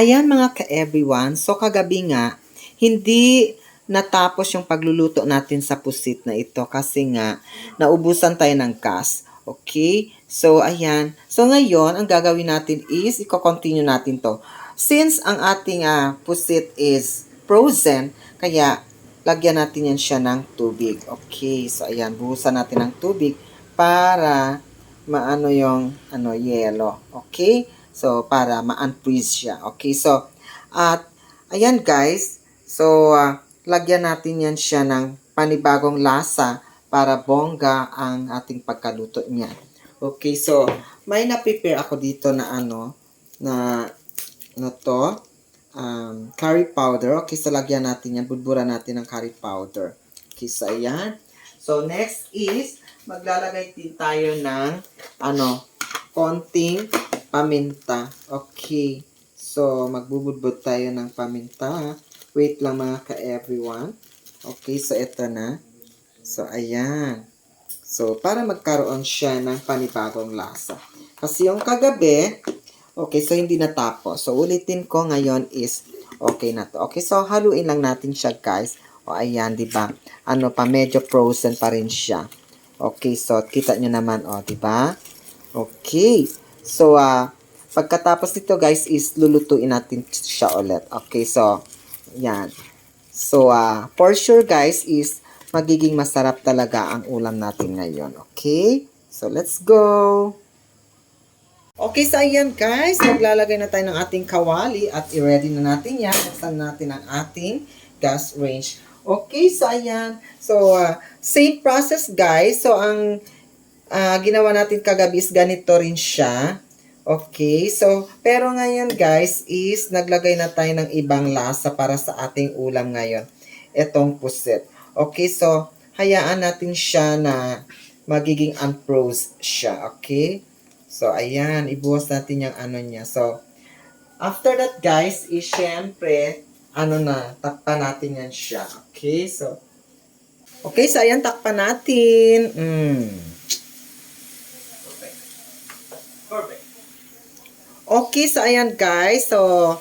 Ayan mga ka-everyone, so kagabi nga, hindi natapos yung pagluluto natin sa pusit na ito kasi nga naubusan tayo ng gas. Okay? So, ayan. So, ngayon, ang gagawin natin is, i-continue natin to. Since ang ating ah, pusit is frozen, kaya lagyan natin yan siya ng tubig. Okay? So, ayan. Buhusan natin ng tubig para maano yung ano, yelo. Okay? So, para ma-unfreeze siya. Okay? So, at, ayan guys. So, ah, lagyan natin yan siya ng panibagong lasa para bongga ang ating pagkaluto niya. Okay, so, may na-prepare ako dito na ano, na, na to, um, curry powder. Okay, so lagyan natin yan, budbura natin ng curry powder. Okay, so ayan. So, next is, maglalagay din tayo ng, ano, konting paminta. Okay. So, magbubudbud tayo ng paminta. Wait lang mga ka-everyone. Okay, so ito na. So, ayan. So, para magkaroon siya ng panibagong lasa. Kasi yung kagabi, okay, so hindi natapos. So, ulitin ko ngayon is, okay na to. Okay, so haluin lang natin siya, guys. O, ayan, di ba? Ano pa, medyo frozen pa rin siya. Okay, so, kita nyo naman, o, di ba? Okay. So, ah, pagkatapos nito, guys, is lulutuin natin siya ulit. Okay, so, yan. So, ah, for sure, guys, is magiging masarap talaga ang ulam natin ngayon. Okay? So, let's go! Okay, so ayan guys, maglalagay na tayo ng ating kawali at i-ready na natin yan. Buksan natin ang ating gas range. Okay, so ayan. So, ah, same process guys. So, ang ah, ginawa natin kagabi is ganito rin siya. Okay, so, pero ngayon guys is naglagay na tayo ng ibang lasa para sa ating ulam ngayon. Itong pusit. Okay, so, hayaan natin siya na magiging unfroze siya. Okay? So, ayan, ibuhos natin yung ano niya. So, after that guys, is syempre, ano na, takpan natin yan siya. Okay, so, okay, so ayan, takpan natin. Mm. Perfect. Okay, so ayan guys. So,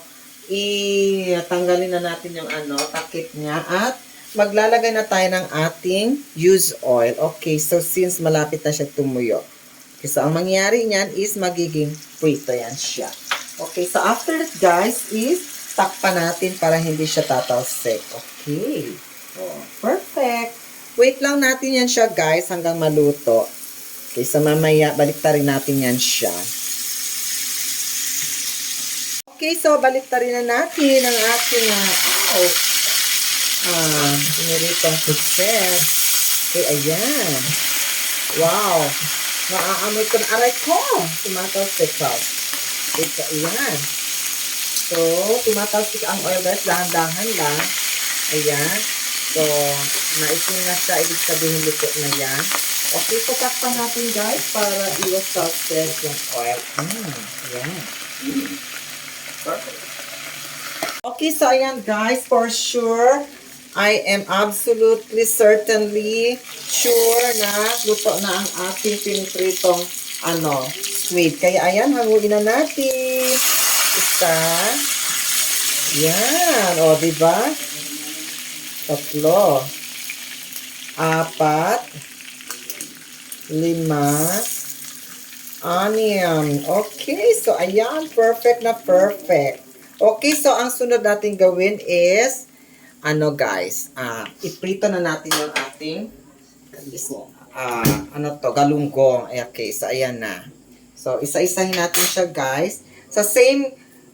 i-tanggalin na natin yung ano, takip niya at maglalagay na tayo ng ating used oil. Okay, so since malapit na siya tumuyo. Okay, so ang mangyayari niyan is magiging prito yan siya. Okay, so after that guys is takpan natin para hindi siya tatalsik. Okay. Oh, perfect. Wait lang natin yan siya guys hanggang maluto. Okay, so mamaya baliktarin natin yan siya. Okay, so baliktarin na natin ang ating uh, oh, ah, piniritong puset. Okay, ayan. Wow. Naaamoy ko na aray ko. Tumatalsik ko. Ito, ayan. So, tumatalsik ang oil guys. Dahan-dahan lang. Ayan. So, naisin na siya. Ibig sabihin luto na yan. Okay, so takpan natin guys para iwas talsik yung oil. Mm, ayan. Perfect. Okay, so ayan guys, for sure, I am absolutely certainly sure na luto na ang ating pinipritong ano, squid. Kaya ayan, hanguin na natin. Isa. Yan, o, di ba? Tatlo. Apat. Lima. Onion. Okay, so ayan, perfect na perfect. Okay, so ang sunod natin gawin is, ano guys, ah, iprito na natin yung ating, ah, ano to, galunggong. Okay, so ayan na. So, isa-isahin natin siya guys. Sa same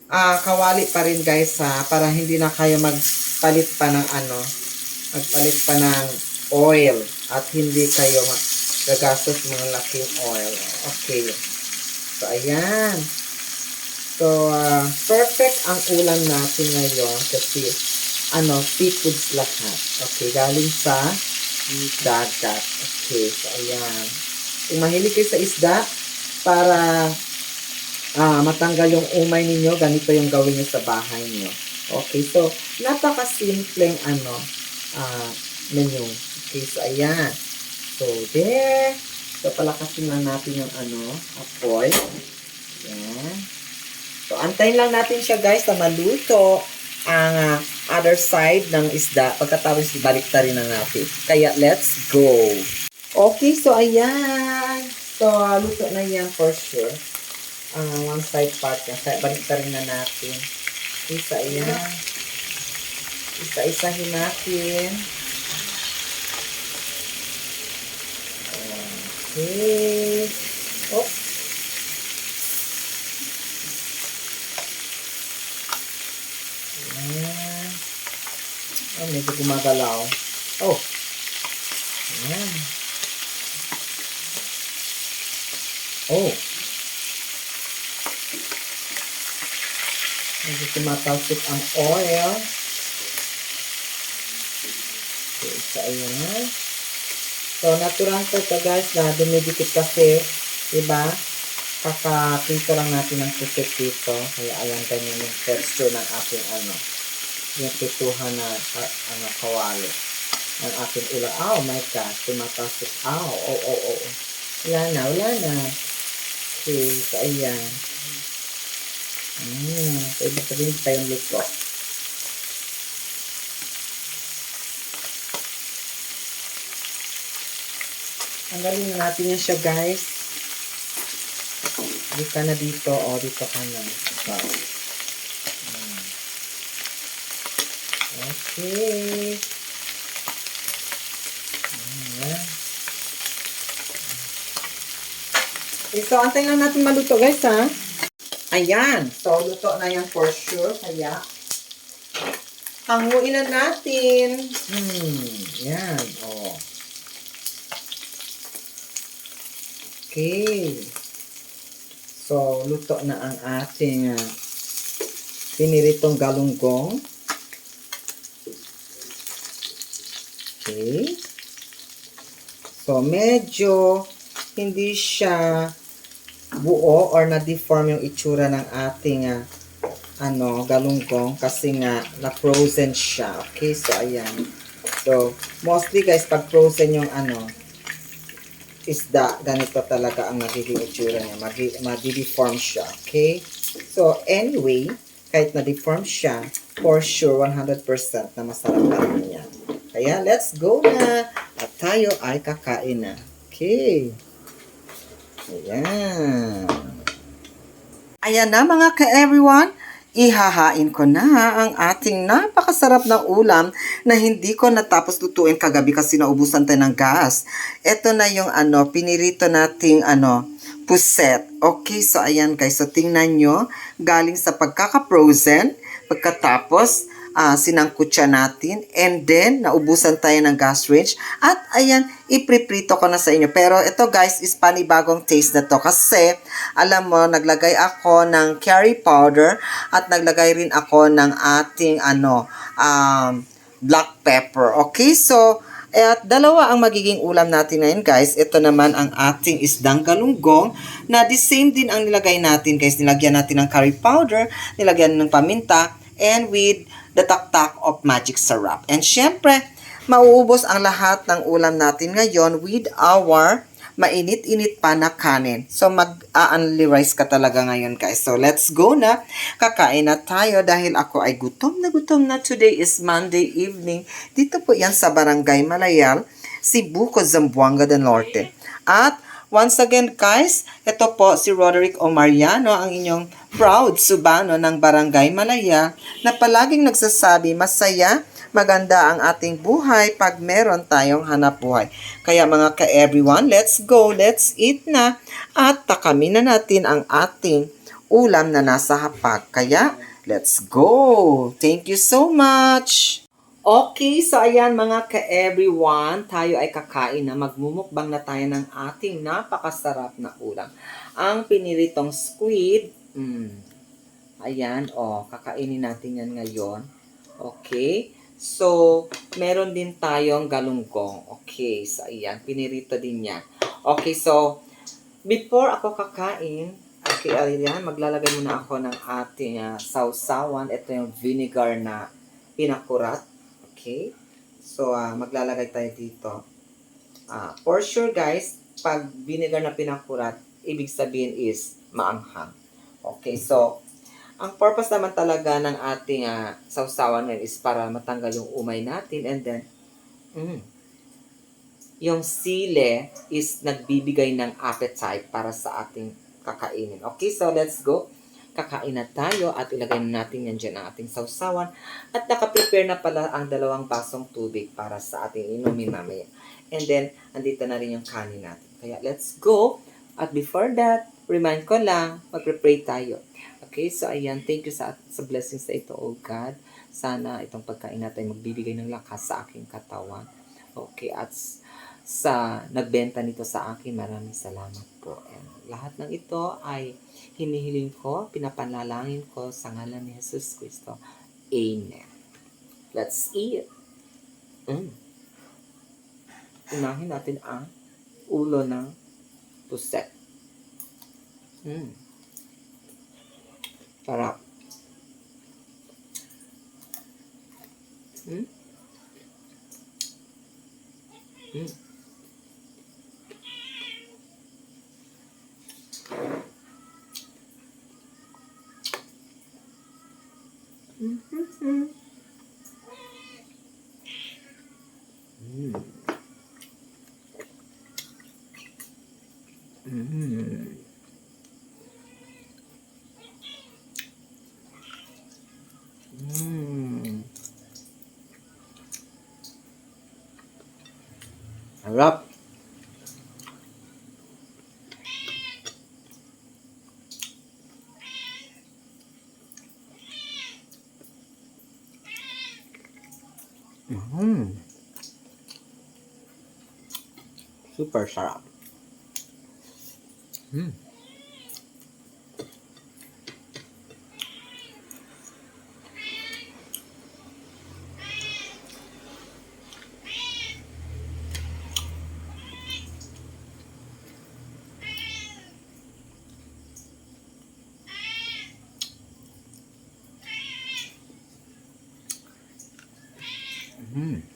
ah, kawali pa rin guys ha, para hindi na kayo magpalit pa ng ano, magpalit pa ng oil at hindi kayo mag gagastos mga laking oil. Okay. So, ayan. So, ah, perfect ang ulam natin ngayon kasi, ano, seafoods lahat. Okay, galing sa dagat. Okay, so, ayan. Kung mahilig kayo sa isda, para ah, matanggal yung umay ninyo, ganito yung gawin nyo sa bahay nyo. Okay, so, napaka-simpleng, ano, ah, menu. Okay, so, ayan. So, there. So, palakasin lang natin yung ano, apoy. Yan. So, antayin lang natin siya guys na maluto ang ah, other side ng isda. Pagkatapos, balik rin na natin. Kaya, let's go! Okay, so ayan. So, luto na yan for sure. Ang one side part niya. Kaya, balik rin na natin. Isa, ayan. Isa-isahin natin. Okay. Oh. Ayan. Oh, medyo gumagalaw. Oh. Ayan. Oh. Medyo tumatalsik ang oil. Okay, so ayan. So, natural to ito guys na dumidikit kasi, diba? Kakakita lang natin ng pusit dito. Kaya ayan ganyan yung texture ng ating ano, yung pituhan na ah, ano, kawali. Ang ating ulo. Oh my gosh, tumatasok. Oh, oh, oh, oh. Wala na, wala na. Okay, so ayan. Mm, pwede sabihin tayong luto. Tanggalin na natin yan siya, guys. Dito na dito. O, dito ka na. Ito. Okay. Ayan. Okay, so, antayin lang natin maluto, guys, ha? Ayan. So, luto na yan for sure. Kaya, hanguin na natin. Hmm. Yan. O. Okay. So, luto na ang ating uh, piniritong galunggong. Okay. So, medyo hindi siya buo or na-deform yung itsura ng ating uh, ano, galunggong kasi nga na-frozen siya. Okay, so ayan. So, mostly guys, pag frozen yung ano, isda, ganito talaga ang magiging itsura niya. Magi, madi-deform siya, okay? So, anyway, kahit na-deform siya, for sure, 100% na masarap na rin yan. Kaya, let's go na! At tayo ay kakain na. Okay. Ayan. Ayan na mga ka-everyone. Ihahain ko na ang ating napakasarap na ulam na hindi ko natapos lutuin kagabi kasi naubusan tayo ng gas. Ito na yung ano, pinirito nating ano, puset. Okay, so ayan guys. So tingnan nyo, galing sa pagkaka-frozen, pagkatapos, ah sinangkot siya natin, and then, naubusan tayo ng gas range, at ayan, ipriprito ko na sa inyo. Pero ito guys, is panibagong taste na to, kasi, alam mo, naglagay ako ng curry powder, at naglagay rin ako ng ating, ano, um, black pepper. Okay, so, at dalawa ang magiging ulam natin ngayon guys. Ito naman ang ating isdang galunggong na the same din ang nilagay natin guys. Nilagyan natin ng curry powder, nilagyan ng paminta, and with the taktak of magic syrup. And syempre, mauubos ang lahat ng ulam natin ngayon with our mainit-init pa na kanin. So, mag-a-unli rice ka talaga ngayon, guys. So, let's go na. Kakain na tayo dahil ako ay gutom na gutom na. Today is Monday evening. Dito po yan sa Barangay Malayal, Cebu, Zamboanga del Norte. At Once again, guys, ito po si Roderick Omariano, ang inyong proud subano ng Barangay Malaya, na palaging nagsasabi, masaya, maganda ang ating buhay pag meron tayong hanap buhay. Kaya mga ka-everyone, let's go, let's eat na, at takamin na natin ang ating ulam na nasa hapag. Kaya, let's go! Thank you so much! Okay, so ayan mga ka-everyone, tayo ay kakain na magmumukbang na tayo ng ating napakasarap na ulam. Ang piniritong squid, mm, ayan, oh, kakainin natin yan ngayon. Okay, so meron din tayong galunggong. Okay, so ayan, pinirito din yan. Okay, so before ako kakain, okay, ayan, maglalagay muna ako ng ating uh, sausawan. Ito yung vinegar na pinakurat. Okay? So, ah, maglalagay tayo dito. Ah, for sure, guys, pag vinegar na pinakurat, ibig sabihin is maanghang. Okay, so, Ang purpose naman talaga ng ating ah, sausawan ngayon is para matanggal yung umay natin and then, mm, yung sile is nagbibigay ng appetite para sa ating kakainin. Okay, so let's go. Kakain na tayo at ilagay na natin yan dyan ang ating sausawan. At nakaprepare na pala ang dalawang basong tubig para sa ating inumin mamaya. And then, andito na rin yung kanin natin. Kaya let's go. At before that, remind ko lang, magpre-pray tayo. Okay, so ayan, thank you sa, sa blessings na ito, oh God. Sana itong pagkain natin magbibigay ng lakas sa aking katawan. Okay, at sa nagbenta nito sa akin, maraming salamat po. And lahat ng ito ay hinihiling ko, pinapanalangin ko sa ngalan ni Jesus Kristo. Amen. Let's eat. Mm. Unahin natin ang ulo ng puset. Mm. Sarap. Mm. Mm. Mm-hmm. Mm. Mm. Mm. Harap. Mm. Super sarap. Mm. Mm.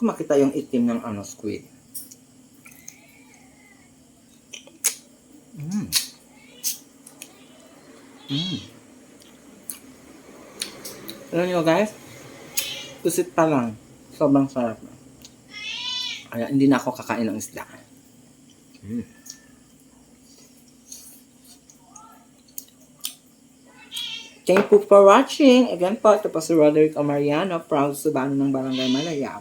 Ko makita yung itim ng ano, squid. Mm. Mm. Alam nyo guys, pusit pa lang. Sobrang sarap. Kaya hindi na ako kakain ng isda. Mm. Thank you for watching. Again po, ito po si Roderick Amariano, proud Subano ng Barangay Malaya.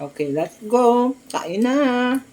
Okay, let's go. Kain na.